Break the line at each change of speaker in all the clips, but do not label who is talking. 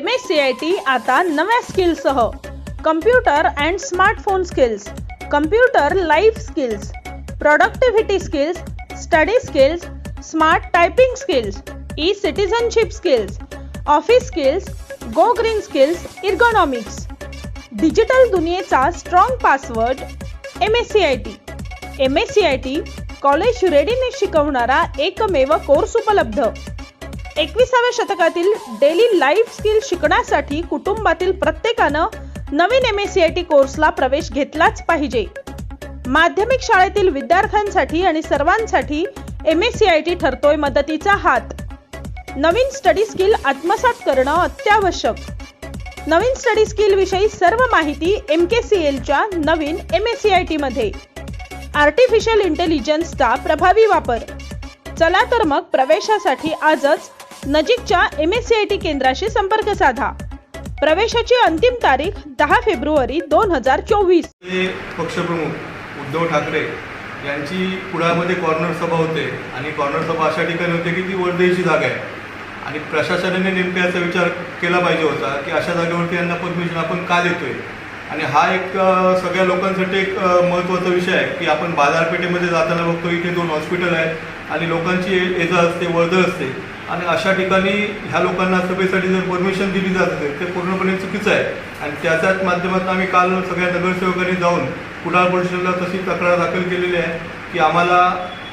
M S C I T आता नव्या स्किल्ससह computer and smartphone skills computer life skills productivity skills study skills smart typing skills E citizenship skills office skills go green skills ergonomics digital दुनियेचा strong password M S C I T M S C I T college रेडीने शिकवणारा एकमेव course उपलब्ध. एकविसाव्या शतकातील daily life skill शिकण्यासाठी कुटुंबातील प्रत्येकानं नवीन M S C I T कोर्सला प्रवेश घेतलाच पाहिजे. माध्यमिक शाळेतील विद्यार्थ्यांसाठी आणि सर्वांसाठी M S C I T ठरतोय मदतीचा हात. नवीन स्टडी स्किल आत्मसात करणं अत्यावश्यक. नवीन स्टडी स्किल विषयी सर्व माहिती एम के सी एलच्या नवीन M S C I T मध्ये. आर्टिफिशियल इंटेलिजन्सचा प्रभावी वापर. चला तर मग प्रवेशासाठी आजच नजीकच्या M S C I T केंद्राशी संपर्क साधा. प्रवेशाची अंतिम तारीख दहा फेब्रुवारी दोन हजार चोवीस.
पक्षप्रमुख उद्धव ठाकरे यांची पुण्यामध्ये कॉर्नर सभा होते आणि कॉर्नर सभा अशा ठिकाणी होते की ती वर्धेची जागा आहे. आणि प्रशासनाने नेमका याचा विचार केला पाहिजे होता की अशा जागेवरती यांना परमिशन आपण का देतोय? आणि हा एक सगळ्या लोकांसाठी एक महत्त्वाचा विषय आहे की आपण बाजारपेठेमध्ये जाताना बघतो इथे दोन हॉस्पिटल आहेत आणि लोकांची ये जा असते वर्दळ असते. आणि अशा ठिकाणी ह्या लोकांना सभेसाठी जर परमिशन दिली जात असेल ते पूर्णपणे चुकीचं आहे. आणि त्याच्याच माध्यमातून आम्ही काल सगळ्या नगरसेवकांनी जाऊन कुडाळ परिषदेला तशी तक्रार दाखल केलेली आहे की आम्हाला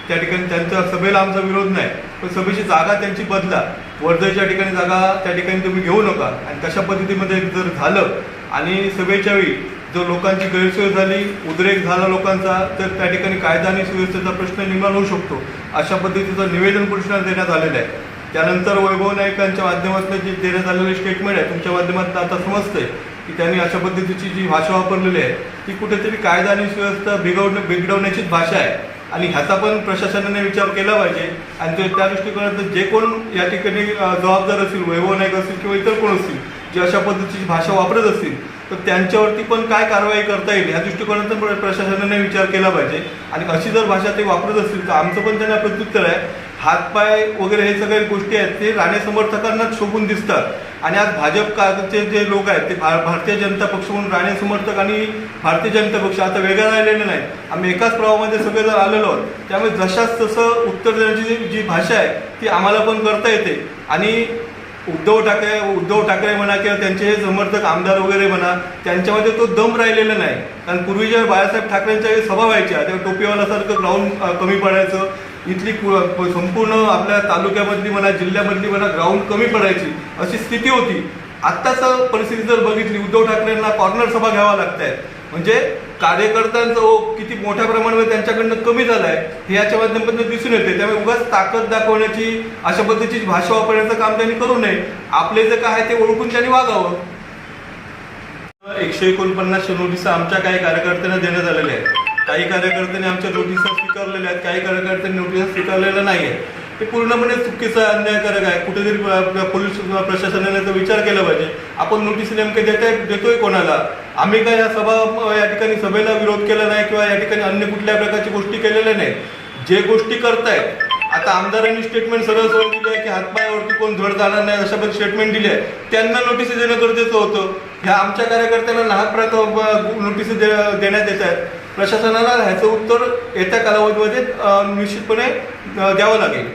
त्या ठिकाणी त्यांच्या सभेला आमचा विरोध नाही. पण सभेची जागा त्यांची बदला. वर्धेच्या ठिकाणी जागा त्या ठिकाणी तुम्ही घेऊ नका. आणि तशा पद्धतीमध्ये जर झालं आणि सभेच्या वेळी जर लोकांची गैरसोय झाली उद्रेक झाला लोकांचा तर त्या ठिकाणी कायदा आणि सुव्यवस्थेचा प्रश्न निर्माण होऊ शकतो. अशा पद्धतीचं निवेदन पुरुषांना देण्यात आलेलं आहे. त्यानंतर वैभव नाईकांच्या माध्यमातून जे देण्यात आलेले स्टेटमेंट आहे तुमच्या माध्यमातून आता समजतंय की त्यांनी अशा पद्धतीची जी भाषा वापरलेली आहे ती कुठेतरी कायदा आणि सुव्यवस्था बिघडवण्या बिघडवण्याचीच भाषा आहे. आणि ह्याचा पण प्रशासनाने विचार केला पाहिजे. आणि ते त्या दृष्टिकोनातून जे कोण या ठिकाणी जबाबदार असतील वैभव नाईक असतील किंवा इतर कोण असतील जे अशा पद्धतीची भाषा वापरत असतील तर त्यांच्यावरती पण काय कारवाई करता येईल ह्या दृष्टिकोनातून प्रशासनाने विचार केला पाहिजे. आणि अशी जर भाषा ते वापरत असतील तर आमचं पण त्यांना प्रत्युत्तर आहे हातपाय वगैरे हे सगळे गोष्टी आहेत ते राणे समर्थकांनाच शोभून दिसतात. आणि आज भाजपचे जे लोक आहेत ते भा- भारतीय जनता पक्ष म्हणून राणे समर्थक आणि भारतीय जनता पक्ष आता वेगळा राहिलेले नाही. आम्ही एकाच प्रवाहामध्ये सगळेजण आलेलो आहोत. त्यामुळे जशाच तसं उत्तर देण्याची जी- भाषा आहे ती आम्हाला पण करता येते. आणि उद्धव ठाकरे उद्धव ठाकरे म्हणा किंवा त्यांचे हे समर्थक आमदार वगैरे म्हणा त्यांच्यामध्ये तो दम राहिलेला नाही. कारण पूर्वी जेव्हा बाळासाहेब ठाकरेंच्या सभा व्हायच्या तेव्हा टोपीवालासारखं ग्राउंड कमी पडायचं. इथली संपूर्ण आपल्या तालुक्यामधली म्हणा जिल्ह्यामधली म्हणा ग्राउंड कमी पडायची अशी स्थिती होती. आत्ताच परिस्थिती जर बघितली उद्धव ठाकरेंना कॉर्नर सभा घ्यावा लागत आहेत म्हणजे कार्यकर्त्यांचा ओघ किती मोठ्या प्रमाणामध्ये त्यांच्याकडनं कमी झालाय हे याच्या माध्यमातून दिसून येते. त्यामुळे उगाच ताकद दाखवण्याची अशा पद्धतीची भाषा वापरण्याचं काम त्यांनी करू नये. आपले जे काय आहे ते ओळखून त्यांनी वागावं. एकशे एकोणपन्नास नोटीस आमच्या काही कार्यकर्त्यांना देण्यात आलेल्या आहेत. काही कार्यकर्त्यांनी आमच्या नोटिसा स्वीकारलेल्या आहेत काही कार्यकर्त्यांनी नोटीस स्वीकारलेल्या नाही आहेत हे पूर्णपणे चुकीचं अन्यायकारक आहे कुठेतरी पोलीस प्रशासनाने तर विचार केला पाहिजे. आपण नोटीस नेमके देताय देतोय कोणाला? आम्ही काय या सभा या ठिकाणी सभेला विरोध केला नाही किंवा या ठिकाणी अन्य कुठल्या प्रकारची गोष्टी केलेल्या नाही जे गोष्टी करतायत आता आमदारांनी स्टेटमेंट सरळ सरळ दिली आहे की हातपायावरती कोण धड जाणार नाही अशा पण स्टेटमेंट दिली आहे. त्यांना नोटीस देणं गरजेचं होतं. ह्या आमच्या कार्यकर्त्यांना नाहक प्रकार नोटीस देण्यात येत आहेत. प्रशासनाला ह्याचं उत्तर येत्या कालावधीमध्ये निश्चितपणे द्यावं लागेल.